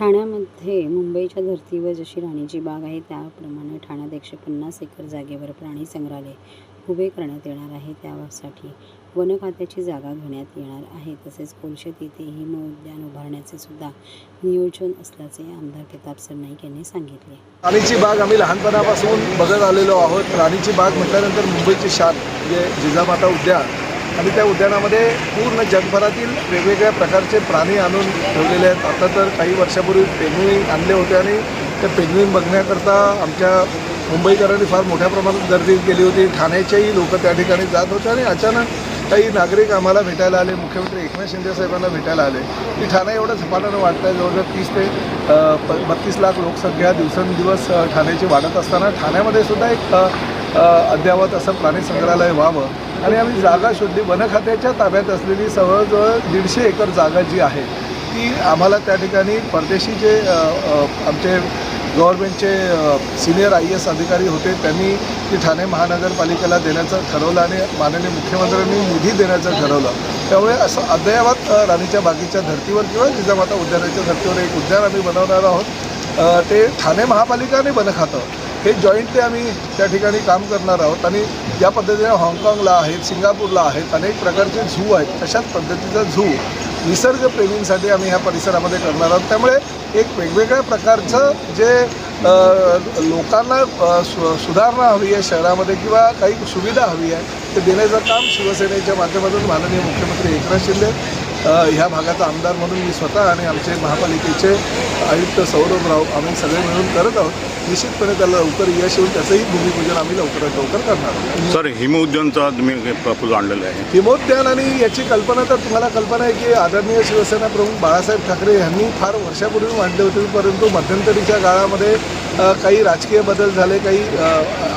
ठाण्यामध्ये मुंबईच्या धर्तीवर जशी राणीची बाग आहे त्याप्रमाणे ठाण्यात एकशे पन्नास एकर जागेवर प्राणी संग्रहालय उभे करण्यात येणार आहे. त्यासाठी वन खात्याची जागा घेण्यात येणार आहे. तसेच कोलशेत येथे हिम उद्यान उभारण्याचे सुद्धा नियोजन असल्याचे आमदार प्रताप सरनाईक यांनी सांगितले. राणीची बाग आम्ही लहानपणापासून बघत आलेलो आहोत. राणीची बाग म्हटल्यानंतर मुंबईची शान म्हणजे जिजामाता उद्यान आणि त्या उद्यानामध्ये पूर्ण जगभरातील वेगवेगळ्या प्रकारचे प्राणी आणून ठेवलेले आहेत. आता तर काही वर्षापूर्वी पेंग्विन आणले होते आणि ते पेंग्विन बघण्याकरता आमच्या मुंबईकरांनी फार मोठ्या प्रमाणात गर्दी केली होती. ठाण्याचेही लोक त्या ठिकाणी जात होते आणि अचानक काही नागरिक आम्हाला भेटायला आले. मुख्यमंत्री एकनाथ शिंदे साहेबांना भेटायला आले. की ठाणे एवढं झपाट्यानं वाढत आहे जवळजवळ तीस ते बत्तीस लाख लोकसंख्या दिवसेंदिवस ठाण्याची वाढत असताना ठाण्यामध्ये सुद्धा एक अद्ययावत असं प्राणी संग्रहालय व्हावं. आणि आम्ही जागा शोधली. वनखात्याच्या ताब्यात असलेली जवळजवळ दीडशे एकर जागा जी आहे ती आम्हाला त्या ठिकाणी परदेशी जे आमचे गव्हर्नमेंटचे सिनियर आय एस अधिकारी होते त्यांनी ती ठाणे महानगरपालिकेला देण्याचं ठरवलं आणि माननीय मुख्यमंत्र्यांनी निधी देण्याचं ठरवलं. त्यामुळे असं अद्ययावत राणीच्या बागेच्या धर्तीवर किंवा जिजामाता उद्यानाच्या धर्तीवर एक उद्यान आम्ही बनवणार आहोत. ते ठाणे महापालिका आणि बनखातं हे जॉईंटली आम्ही त्या ठिकाणी काम करणार आहोत आणि ज्या पद्धतीने हाँगकाँगला आहेत सिंगापूरला आहेत अनेक प्रकारचे झू आहेत तशाच पद्धतीचा झू निसर्गप्रेमींसाठी आम्ही ह्या परिसरामध्ये करणार आहोत. त्यामुळे एक वेगवेगळ्या प्रकारचं जे लोकांना सु सुधारणा हवी आहे शहरामध्ये किंवा काही सुविधा हवी आहे ते देण्याचं काम शिवसेनेच्या माध्यमातून माननीय मुख्यमंत्री एकनाथ शिंदे ह्या भागाचा आमदार म्हणून मी स्वतः आणि आमचे महापालिकेचे आयुक्त सौरभराव आम्ही सगळे मिळून करत आहोत. निश्चितपणे त्याला लवकर यश येऊन त्याचंही भूमिपूजन आम्ही लवकरात लवकर करणार आहोत. सर हिमउद्यानचा तुम्ही प्रपोज आणलेला आहे. हिमोद्यान आणि याची कल्पना तर तुम्हाला कल्पना आहे की आदरणीय शिवसेना प्रमुख बाळासाहेब ठाकरे यांनी फार वर्षापूर्वी मांडले होते परंतु मध्यंतरीच्या काळामध्ये काही राजकीय बदल झाले काही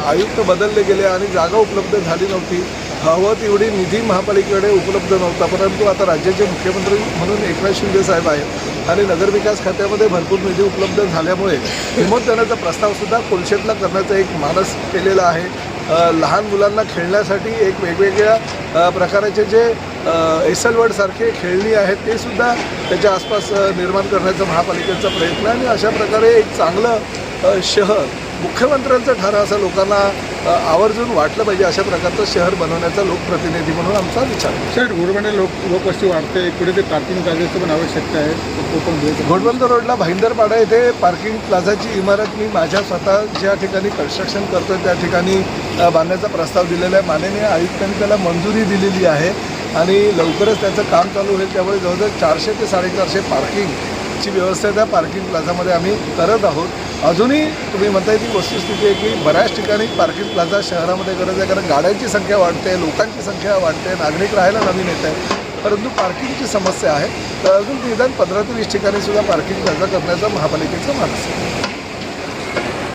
आयुक्त बदलले गेले आणि जागा उपलब्ध झाली नव्हती. हवं तेवढी निधी महापालिकेकडे उपलब्ध नव्हता परंतु आता राज्याचे मुख्यमंत्री म्हणून एकनाथ शिंदे साहेब आहेत आणि नगरविकास खात्यामध्ये भरपूर निधी उपलब्ध झाल्यामुळे हिमोद्यानाचा प्रस्तावसुद्धा कोलशेतला करण्याचा एक मानस केलेला आहे. लहान मुलांना खेळण्यासाठी एक वेगवेगळ्या प्रकाराचे जे एसलवर्डसारखे खेळणी आहेत ते सुद्धा त्याच्या आसपास निर्माण करण्याचा महापालिकेचा प्रयत्न आणि अशा प्रकारे एक चांगलं शहर मुख्यमंत्र्यांचं ठरं असं लोकांना आवर्जून वाटलं पाहिजे अशा प्रकारचं शहर बनवण्याचा लोकप्रतिनिधी म्हणून आमचा विचार. सर घोडबंडे लोक लोकवस्ती वाढते पुढे ते पार्किंग जागेचं पण आवश्यकता आहे होईल. घोडबंदर रोडला भाईंदरपाडा येथे पार्किंग प्लाझाची इमारत मी माझ्या स्वतः ज्या ठिकाणी कन्स्ट्रक्शन करतो त्या ठिकाणी बांधण्याचा प्रस्ताव दिलेला आहे. माननीय आयुक्तांनी त्याला मंजुरी दिलेली आहे. आणि लवकरच त्याचं काम चालू होईल. त्यामुळे जवळजवळ चारशे ते साडेचारशे पार्किंगची व्यवस्था त्या पार्किंग प्लाझामध्ये आम्ही करत आहोत. अजूनही तुम्ही म्हणताय ती वस्तुस्थिती आहे की बऱ्याच ठिकाणी पार्किंग प्लाझा शहरामध्ये गरज आहे. कारण गाड्यांची संख्या वाढते लोकांची संख्या वाढते नागरिक राहायला नवीन येत आहे परंतु पार्किंगची समस्या आहे. तर अजून निदान पंधरा ते वीस ठिकाणी सुद्धा पार्किंग प्लाझा करण्याचा महापालिकेचा मानस आहे.